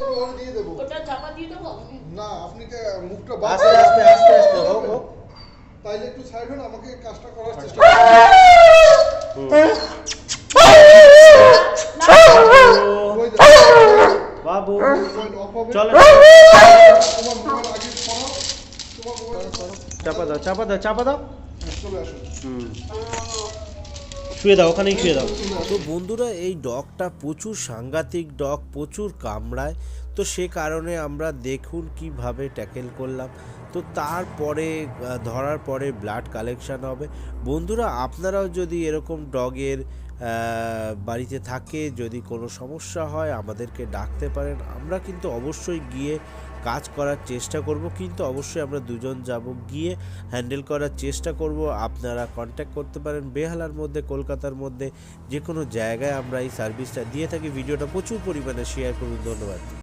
কোনোভাবে দিয়ে দেবো। ওটা চাপা দিয়ে দেবো না আপনি কে মুখটা বাদ আস্তে আস্তে আস্তে আস্তে হোক হোক তাইলে একটু সাইড হন আমাকে কাজটা করার চেষ্টা ও, বাবু। চলো। চাপা দাও চাপা দাও চাপা দাও। চলে আসুন হুম। শুয়ে দাও, ওখানেই শুয়ে দাও। তো বন্ধুরা, এই ডগটা প্রচুর সাংঘাতিক ডগ, প্রচুর কামড়ায়। তো সে কারণে আমরা দেখুন কীভাবে ট্যাকেল করলাম। তো তারপরে ধরার পরে ব্লাড কালেকশান হবে। বন্ধুরা, আপনারাও যদি এরকম ডগের বাড়িতে থাকে, যদি কোনো সমস্যা হয় আমাদেরকে ডাকতে পারেন। আমরা কিন্তু অবশ্যই গিয়ে কাজ করার চেষ্টা করব, কিন্তু অবশ্যই আমরা দুজন যাব গিয়ে হ্যান্ডেল করার চেষ্টা করব। আপনারা কন্ট্যাক্ট করতে পারেন বেহালার মধ্যে, কলকাতার মধ্যে যে কোনো জায়গায় আমরা এই সার্ভিসটা দিয়ে থাকি। ভিডিওটা প্রচুর পরিমাণে শেয়ার করুন। ধন্যবাদ।